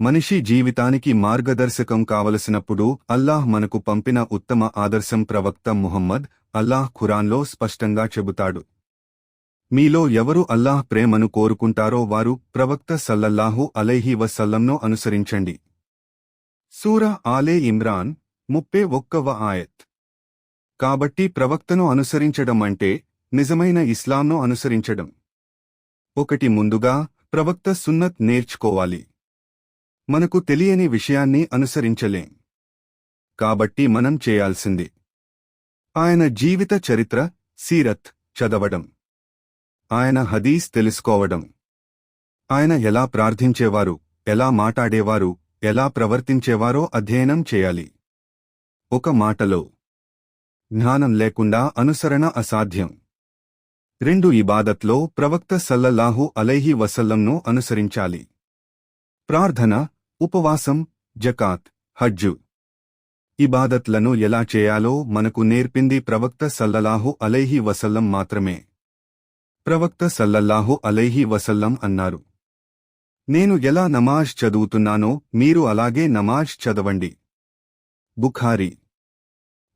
మనిషి జీవితానికి మార్గదర్శకం కావలసినప్పుడు అల్లాహ్ మనకు పంపిన ఉత్తమ ఆదర్శం ప్రవక్త ముహమ్మద్ అల్లాహ్ ఖురాన్లో స్పష్టంగా చెబుతాడు. మీలో ఎవరు అల్లాహ్ ప్రేమను కోరుకుంటారో వారు ప్రవక్త సల్లల్లాహు అలైహి వసల్లంను అనుసరించండి. సూర ఆలే ఇమ్రాన్ ముప్పే ఒక్కవ ఆయత్. కాబట్టి ప్రవక్తను అనుసరించడం అంటే నిజమైన ఇస్లాంను అనుసరించడం. ఒకటి ముందుగా ప్రవక్త సున్నత్ నేర్చుకోవాలి. మనకు తెలియని విషయాన్ని అనుసరించలేం. కాబట్టి మనం చేయాల్సింది. ఆయన జీవిత చరిత్ర సీరత్ చదవడం. ఆయన హదీస్ తెలుసుకోవడం. ఆయన ఎలా ప్రార్థించేవారు ఎలా మాట్లాడేవారు ఎలా ప్రవర్తించేవారో అధ్యయనం చేయాలి. ఒక మాటలో జ్ఞానం లేకుండా అనుసరణ అసాధ్యం. రెండు ఇబాదత్లో ప్రవక్త సల్లల్లాహు అలైహి వసల్లంను అనుసరించాలి. ప్రార్థన ఉపవాసం జకాత్ హజ్జు ఇబాదత్లను ఎలా చేయాలో మనకు నేర్పింది ప్రవక్త సల్లలాహు అలైహి వసల్లం మాత్రమే. ప్రవక్త సల్లల్లాహు అలైహి వసల్లం అన్నారు. నేను ఎలా నమాజ్ చదువుతున్నానో మీరు అలాగే నమాజ్ చదవండి. బుఖారీ.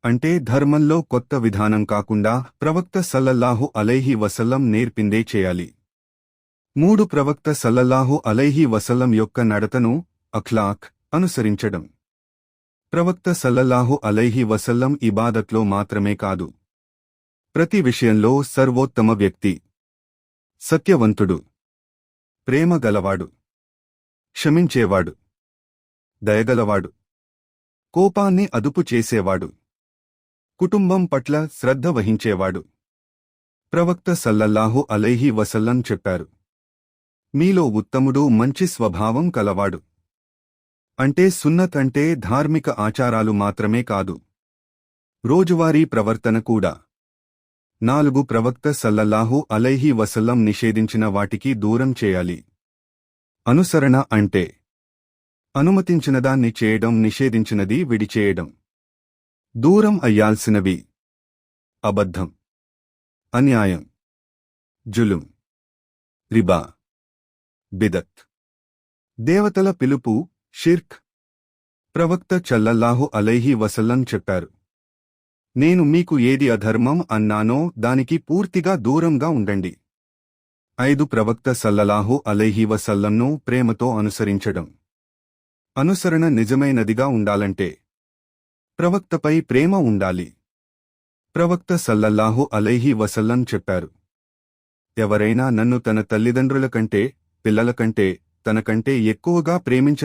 అంటే ధర్మంలో కొత్త విధానం కాకుండా ప్రవక్త సల్లల్లాహు అలైహి వసల్లం నేర్పిందే చేయాలి. మూడు ప్రవక్త సల్లల్లాహు అలైహి వసల్లం యొక్క నడతను అఖ్లాక్ అనుసరించడం. ప్రవక్త సల్లల్లాహు అలైహి వసల్లం ఇబాదత్లో మాత్రమే కాదు. ప్రతి విషయంలో సర్వోత్తమ వ్యక్తి. సత్యవంతుడు. ప్రేమ గలవాడు క్షమించేవాడు. దయగలవాడు. కోపాన్ని అదుపు చేసేవాడు. కుటుంబం పట్ల శ్రద్ధ వహించేవాడు. ప్రవక్త సల్లల్లాహు అలైహి వసల్లం చెప్పారు. మీలో ఉత్తముడు మంచి స్వభావం కలవాడు. అంటే సున్నత్ అంటే ధార్మిక ఆచారాలు మాత్రమే కాదు. రోజువారీ ప్రవర్తన కూడా. నాలుగు ప్రవక్త సల్లల్లాహు అలైహి వసల్లం నిషేధించిన వాటికి దూరం చేయాలి. అనుసరణ అంటే అనుమతించినదాన్ని చేయడం నిషేధించినది విడిచేయడం. దూరం అయ్యాల్సినవి. అబద్ధం. అన్యాయం. జులుం. రిబా. బిదత్. దేవతల పిలుపు షిర్క్ ప్రవక్త చల్లల్లాహు అలైహి వసల్లం చెప్పారు. నేను మీకు ఏది అధర్మం అన్నానో దానికి పూర్తిగా దూరంగా ఉండండి. ఐదు ప్రవక్త సల్లలాహు అలైహి వసల్లంను ప్రేమతో అనుసరించడం. అనుసరణ నిజమైనదిగా ఉండాలంటే ప్రవక్తపై ప్రేమ ఉండాలి. ప్రవక్త సల్లల్లాహు అలైహి వసల్లం చెప్పారు. ఎవరైనా నన్ను తన తల్లిదండ్రుల కంటే పిల్లల కంటే తనకంటే ఎక్కువగా ప్రేమించ